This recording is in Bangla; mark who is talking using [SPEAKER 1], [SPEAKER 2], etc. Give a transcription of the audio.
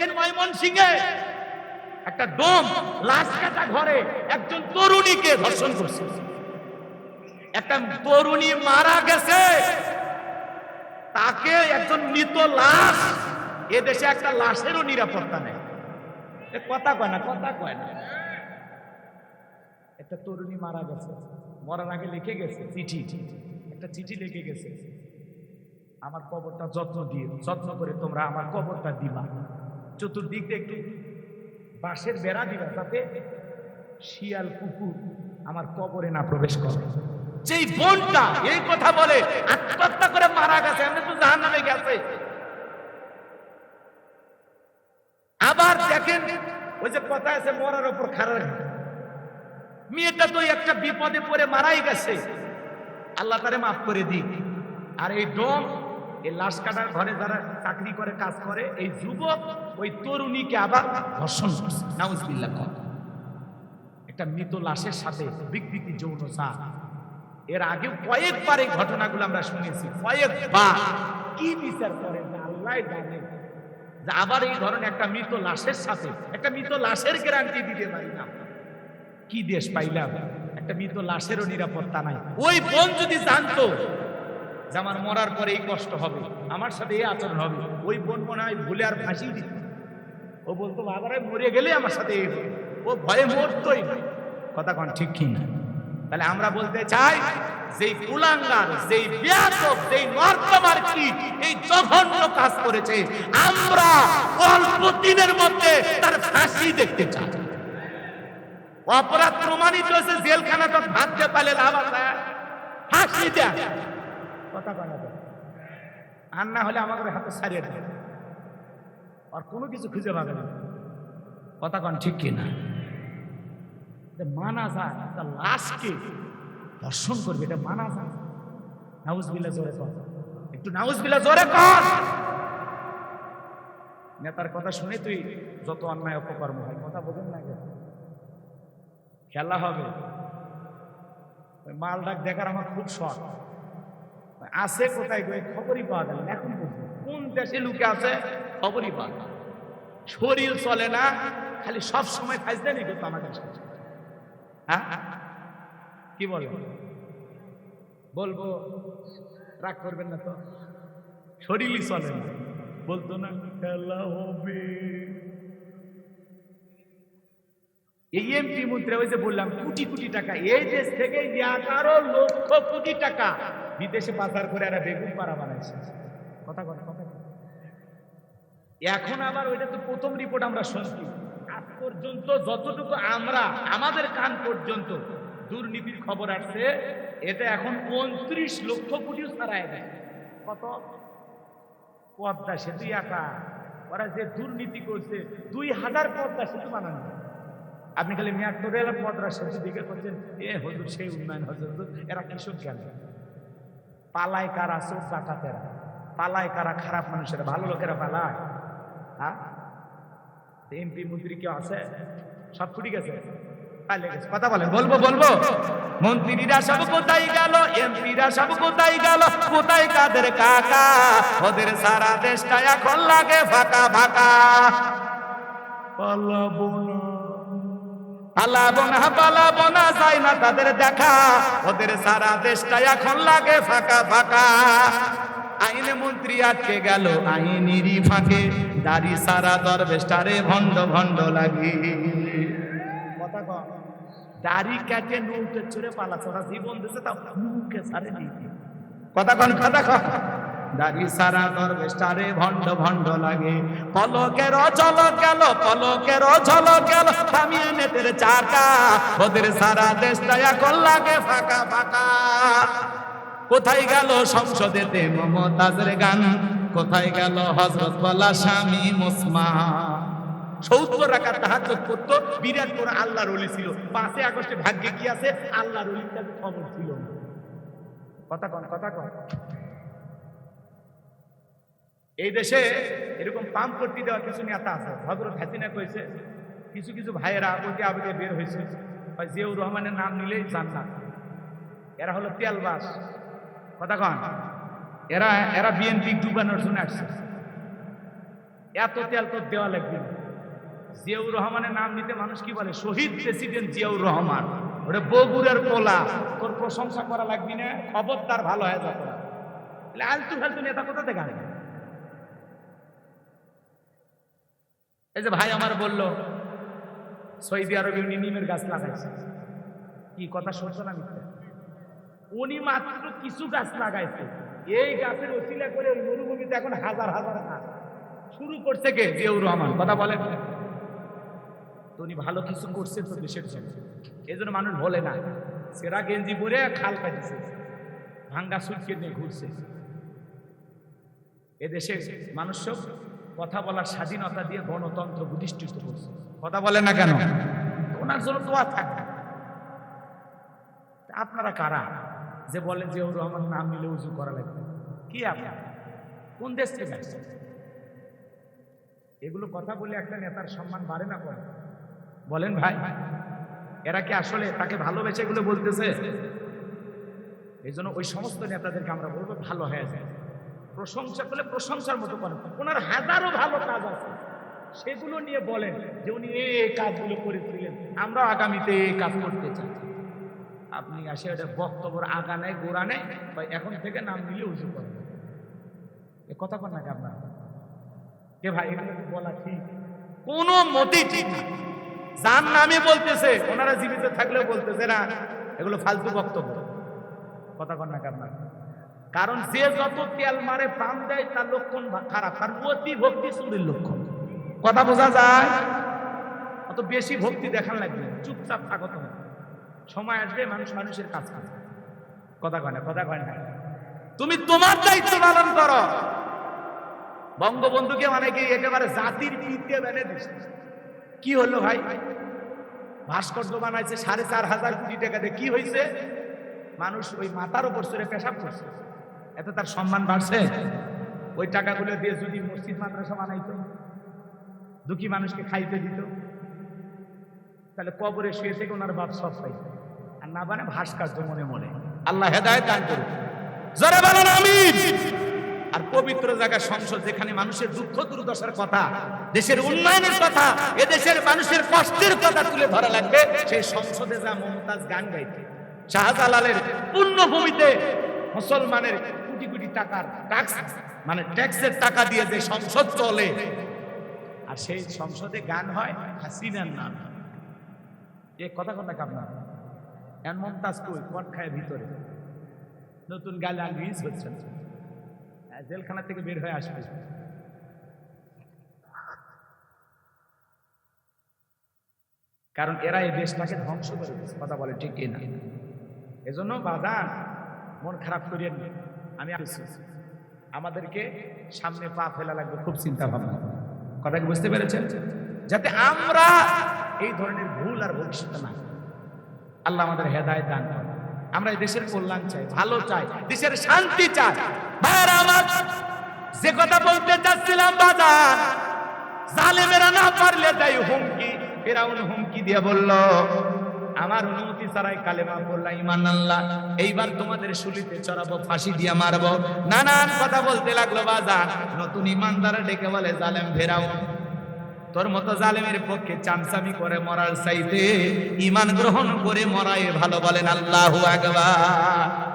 [SPEAKER 1] দেখেন ময়মন সিংহে একটা ডোম লাশ কাটা ঘরে একজন তরুণীকে ধর্ষণ করছে। একটা তরুণী মারা গেছে। তাকে একজন মৃত লাশ, এ দেশে একটা লাশেরও নিরাপত্তা নেই। কথা কয় না, কথা কয় না। একটা তরুণী মারা গেছে, মরার আগে লিখে গেছে চিঠি। একটা চিঠি লিখে গেছে। আমার কবরটা যত্ন দিয়ে, যত্ন করে তোমরা আমার কবরটা দিবা। চতুর্দিক একটু বাঁশের বেড়া দিবা, তাতে শিয়াল, কুকুর আমার কবরে না প্রবেশ করে। যেই বোনটা এই কথা বলে, আত্মহত্যা করে মারা গেছে আমি তো জাহান নামে গেছে। আবার দেখেন, ওই যে কথা আছে, মরার ওপর খারাপ মেয়েটা তো একটা বিপদে পড়ে মারাই গেছে। আল্লাহ তারে মাফ করে দিক। আর এই ডোম এই লাশ কাটার ঘরে যারা চাকরি করে, কাজ করে, এই যুবক ওই তরুণীকে আবার ধর্ষণ করছে। নাউজবিল্লাহ। কর একটা মৃত লাশের সাথে বিকৃতি যৌন চাপ। এর আগে কয়েকবার এই ঘটনাগুলো আমরা শুনেছি। কয়েকবার। কি বিচার করেন? আল্লাহ জানে। যে আবার এই ধরনের একটা মৃত লাশের সাথে, একটা মৃত লাশের গ্যারান্টি দিতে পারি না। কি দেশ পাইলাম? একটা মৃত লাশেরও নিরাপত্তা নাই। ওই বোন যদি জানতো যে আমার মরার পরে এই কষ্ট হবে, আমার সাথে এই আচরণ হবে, ওই বোন মনে হয় ভুলে আর ফাঁসি দিত। ও বলতো, বাবারে, মরে গেলে আমার সাথে এই। ও ভয়ে মরতই। না কথা কন ঠিক কি না? তাহলে আমরা বলতে চাই, যেই কুলাঙ্গার, যেই ব্যাপক, যেই নর্দমার কি, এই জঘন্য কাজ করেছে, আমরা অল্প দিনের মধ্যে তার ফাঁসি দেখতে চাই। অপরাধ প্রমাণিত হয়েছে জেলখানা তো ভাবতে পারলে লাভ আছে। ফাঁসি দেয়। কথা কয় আর না হলে আমাদের হাতে সারিয়ে দেয় আর কোনো কিছু খুঁজে পাবে না। কথা কন ঠিক কিনা মানা যায় একটা লাশকে দর্শন করবে, এটা মানা যায়। নাউজবিল্লা জোরে কর। একটু নাউজবিল্লা জোরে কর। নেতার কথা শুনে তুই যত অন্যায় অপকর্ম হয়, কথা বোঝেন না? খেলা হবে। মাল ডাক দেখার আমার খুব শখ। আছে কোথায় গো? এই খবরই পাওয়া না, এখন কোন দেশে লুকে আছে? খবরই পাওয়া শরীর চলে না, খালি সব সময় ফাইজদানি করতো আমাদের হ্যাঁ? কি বলে বলব, রাগ করবেন না তো। শরীরই চলে না। বলতো না, খেলা হবে। এই এমপি মন্ত্রী ওই যে বললাম, কোটি কোটি টাকা। এই দেশ থেকে এগারো লক্ষ কোটি টাকা বিদেশে পাচার করে এরা বেগুন পাড়া বানাইছে। কথা কথা কথা। এখন আবার ওইটা তো প্রথম রিপোর্ট আমরা শুনছি। আজ পর্যন্ত যতটুকু আমরা, আমাদের কান পর্যন্ত দুর্নীতির খবর আসছে এটা এখন উনত্রিশ লক্ষ কোটিও ছাড়ায় দেয়। কত? পদ্মা সেতু একা। ওরা যে দুর্নীতি করছে, দুই হাজার পদ্মা সেতু বানানো। আপনি খালি মেয়াদ রেল পদ্মা সেতু দিকে করছেন। এ হজুর, সেই উন্নয়ন হজুর, এরা কৃষক গেল পালায় কারা চোখ ডাকাতেরা পালায় কারা খারাপ মানুষেরা? ভালো লোকেরা পালায়। হ্যাঁ? এমপি মন্ত্রী কেউ আছে? সব গেছে? পালিয়ে কথা বলেন। বলব বলব। মন্ত্রীরা সব কোথায় গেল? এমপিরা সব কোথায় গেল? কোথায় কাদের কাকা? ওদের সারা দেশটা এখন লাগে ফাঁকা ফাঁকা। পালাবো না। পালাবো না পালাবো না তাদের দেখা। ওদের সারা দেশটা এখন লাগে ফাঁকা ফাঁকা। আইনে মন্ত্রী আটকে গেল আইনেরই ফাঁকে। দাড়ি সারা দরবেশটারে ভণ্ড ভণ্ড লাগে। কথা কম দাড়ি কাটে নৌকে চড়ে পালাচ্ছে ওরা জীবন দিচ্ছে তাও নৌকে সারে কথা কন কথা কন। দাড়ি সারা দরবেশটারে ভণ্ড ভণ্ড লাগে। পলকের অচল গেল পলকের অচল গেল থামিয়ে নেতের চাকা। ওদের সারা দেশটা এখন লাগে ফাঁকা ফাঁকা। কোথায় গেল সংসদেতে মমতাজের গান? কোথায় গেল হজরত বলা স্বামী মুসমা সত্তর রাখা তাহাজ করতো, বিরাট করে আল্লাহর অলি ছিল। পাঁচই আগস্টে ভাগ্যে কি আছে? আল্লাহর অলির কাছে খবর ছিল কথা কন কথা কন। এই দেশে এরকম পাম্প করতে দেওয়া কিছু নেতা আছে। হজরত হাসিনা কইছে, কিছু কিছু ভাইয়েরা ওইটা আবেগে বের হয়েছে হয় জিয়াউর রহমানের নাম নিলেই জান্নাত। এরা হলো তেলবাস। কথা কন, এরা এরা বিএনপি ডুবানোর জন্য আসছে। এত তেল তো দেওয়া লাগবে জিয়াউর রহমানের নাম নিতে মানুষ কি বলে? শহীদ প্রেসিডেন্ট জিয়াউর রহমান। ওটা বগুড়ের পোলা। তোর প্রশংসা করা লাগবি না, খবরদার ভালো হয়ে যা তোরা। তাহলে আলতু ফালতু নেতা কোথা থেকে আনবে? এই যে ভাই আমার বলল, সৌদি আরবে উনি নিমের গাছ লাগাইছে। কি কথা শুনছো না মিথ্যা? উনি মাত্র কিছু গাছ লাগাইছে। এই গাছের ওসিলা করে ওই মরুভূমিতে এখন হাজার হাজার গাছ। শুরু করছে কে? জিয়াউর রহমান। কথা বলেন। তো উনি ভালো কিছু করছেন তো দেশের জন্য। এই জন্য মানুষ বলে না। সেরা গেঞ্জি পরে খাল কাটিছে ভাঙ্গা সুটকে নিয়ে ঘুরছে। এদেশে মানুষ সব কথা বলার স্বাধীনতা দিয়ে গণতন্ত্র প্রতিষ্ঠিত করছে। কথা বলে না কেন? ওনার জন্য দোয়া থাকবে তা আপনারা কারা? যে বলেন যে ওর রহমান নাম নিলে উজু করা লাগবে। কি আপনার কোন দেশ থেকে এগুলো কথা বলে একটা নেতার সম্মান বাড়ে না করে বলেন ভাই এরা কি আসলে তাকে ভালোবেসে এগুলো বলতেছে? এই জন্য ওই সমস্ত নেতাদেরকে আমরা বলব ভালো হয়ে যায়। প্রশংসা করলে প্রশংসার মতো করেন ওনার হাজারো ভালো কাজ আছে। সেগুলো নিয়ে বলেন যে উনি এই কাজগুলো করেছিলেন। আমরা আগামীতে এই কাজ করতে চাই। আপনি আসে ওটা বক্তব্যের আগা নেয়, গোড়া নেয়, বা এখন থেকে নাম নিলে উজু করেন এ কথা কন নাকি আপনার? কে ভাই এগুলো বলা ঠিক। কোনো মতেই ঠিক না। যার নামে বলতেছে, ওনারা জীবিত থাকলেও বলতেছে না। এগুলো ফালতু বক্তব্য। কথা কন নাকি আপনার? কারণ যে যত তেল মারে, প্রাণ দেয়, তার লক্ষণ খারাপ। আর অতি ভক্তি চুরির লক্ষণ। কথা বোঝা যায়? অত বেশি ভক্তি দেখান লাগবে চুপচাপ থাকো তোমার সময় আসবে, মানুষ মানুষের কাজ করবে কথা কয় না, কথা কয় না। তুমি তোমার দায়িত্ব পালন করো। বঙ্গবন্ধুকে মানে কি একেবারে জাতির পিতে বেড়ে দিচ্ছে কি হলো ভাই? ভাস্কর্য বানাইছে, সাড়ে চার হাজার কোটি টাকা দিয়ে। কি হয়েছে মানুষ ওই মাথার উপর চড়ে পেশাব করছে। এত তার সম্মান বাড়ছে। ওই টাকাগুলো দিয়ে যদি মসজিদ, মাদ্রাসা বানাইতো, দুঃখী মানুষকে খাইতে দিত, তাহলে কবরে শুয়ে থেকে ওনার বাপ সব পাইত। আর না বানে ভাস্কর্য মনে মনে। আল্লাহ হেদায়ত দান করুন জোরে বলেন, আমিন। আর পবিত্র জায়গা সংসদ যেখানে মানুষের দুঃখ দুর্দশার কথা, দেশের উন্নয়নের কথা এ দেশের মানুষের কষ্টের কথা তুলে ধরা লাগবে, সেই সংসদে যা মমতাজ গান গাইতে, শাহজালালের পূর্ণভূমিতে মুসলমানের কোটি কোটি টাকার ট্যাক্স মানে ট্যাক্সের টাকা দিয়ে যে সংসদ চলে। আর সেই সংসদে গান হয় হাসিনার নাম। এ কথা কথা আপনার এন মমতাজ কই? কট খায় ভিতরে। নতুন গালে রিলিজ হচ্ছে হ্যাঁ, জেলখানা থেকে বের হয়ে আসবে। কারণ এরা এই দেশটাকে ধ্বংস করে কথা বলে ঠিক না এজন্য বাজান মন খারাপ করিয়েন না। আমি। আমাদেরকে সামনে পা ফেলা লাগবে, খুব চিন্তা ভাবনা করে। কথা কি বুঝতে পেরেছেন যাতে আমরা এই ধরনের ভুল আর ভবিষ্যতে না করি। আল্লাহ আমাদের হেদায়ত দান করেন আমরা এই দেশের কল্যাণ চাই, ভালো চাই, দেশের শান্তি চাই ভাইরা আমার, যে কথা বলতে চাচ্ছিলাম বাজার, জালেমেরা না পারলে তাই হুমকি, ফেরাউন হুমকি দিয়ে বলল আমার অনুমতি ছাড়াই কালেমা বললা ইমান আল্লাহ এইবার তোমাদের শুলিতে চড়াবো, ফাঁসি দিয়ে মারবো। নানান কথা বলতে লাগল বাজার নতুন ইমান ইমানদারা ডেকে বলে, জালেম ফেরাও। তোর মতো জালেমের পক্ষে চামচামি করে মরার চাইতে ইমান গ্রহণ করে মরাই ভালো বলেন আল্লাহ আকবার।